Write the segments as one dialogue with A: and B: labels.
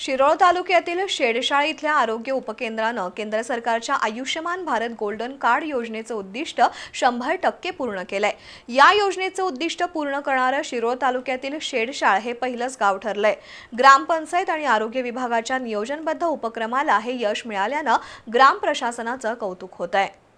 A: शिरोळ तालुक्यातील शेडशाळ इथल्या आरोग्य उपकेंद्रानं केंद्र सरकारच्या आयुष्यमान भारत गोल्डन कार्ड योजनेचं उद्दिष्ट शंभर टक्के पूर्ण केलंय. या योजनेचं उद्दिष्ट पूर्ण करणारं शिरोळ तालुक्यातील शेडशाळ हे पहिलंच गाव ठरलंय. ग्रामपंचायत आणि आरोग्य विभागाच्या नियोजनबद्ध उपक्रमाला हे यश मिळाल्यानं ग्राम प्रशासनाचं कौतुक होत आहे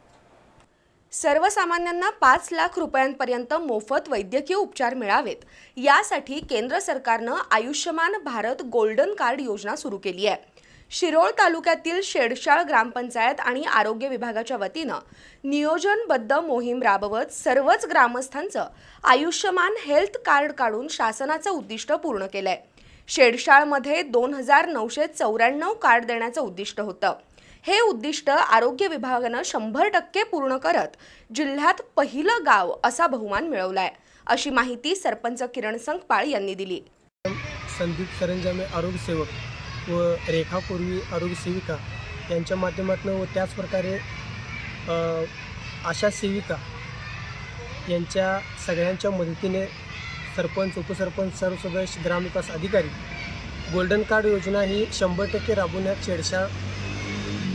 B: सर्वसामान्यांना पाच लाख रुपयांपर्यंत मोफत वैद्यकीय उपचार मिळावेत. यासाठी केंद्र सरकारनं आयुष्यमान भारत गोल्डन कार्ड योजना सुरू केली आहे. शिरोळ तालुक्यातील शेडशाळ ग्रामपंचायत आणि आरोग्य विभागाच्या वतीनं नियोजनबद्ध मोहीम राबवत सर्वच ग्रामस्थांचं आयुष्यमान हेल्थ कार्ड काढून शासनाचं उद्दिष्ट पूर्ण केलंय. शेडशाळमध्ये दोन हजार नऊशे चौऱ्याण्णव कार्ड देण्याचं उद्दिष्ट होतं. हे उद्दिष्ट आरोग्य विभागानं शंभर टक्के पूर्ण करत जिल्ह्यात पहिलं गाव असा बहुमान मिळवलाय. अशी माहिती सरपंच किरण संगपाळ यांनी दिली.
C: संदीप सरंजामे आरोग्य सेवक व रेखा पूर्वी आरोग्य सेविका यांच्या माध्यमातून व त्याचप्रकारे प्रकारे आशा सेविका यांच्या सगळ्यांच्या मदतीने सरपंच उपसरपंच सर्व सदस्य ग्रामविकास अधिकारी गोल्डन कार्ड योजना ही शंभर टक्के राबवण्यात छेडछाड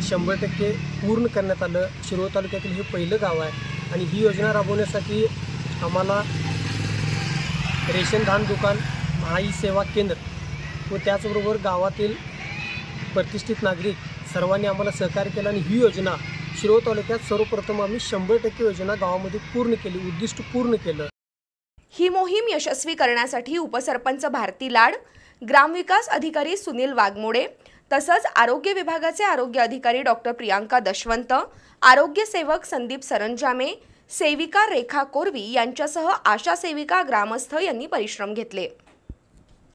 C: शंभर टक्के पूर्ण करण्यात आलं. शिरोळ तालुक्यातील हे पहिलं गाव आहे. आणि ही योजना राबवण्यासाठी आम्हाला रेशन धान दुकान महाई सेवा केंद्र व त्याचबरोबर गावातील प्रतिष्ठित नागरिक सर्वांनी आम्हाला सहकार्य केलं आणि ही योजना शिरोळ तालुक्यात सर्वप्रथम आम्ही शंभर टक्के योजना गावामध्ये पूर्ण केली उद्दिष्ट पूर्ण केलं.
B: ही मोहीम यशस्वी करण्यासाठी उपसरपंच भारती लाड ग्रामविकास अधिकारी सुनील वाघमोडे तसंच आरोग्य विभागाचे आरोग्य अधिकारी डॉक्टर प्रियांका दशवंत आरोग्य सेवक संदीप सरंजामे सेविका रेखा कोरवी यांच्यासह आशा सेविका ग्रामस्थ यांनी परिश्रम घेतले.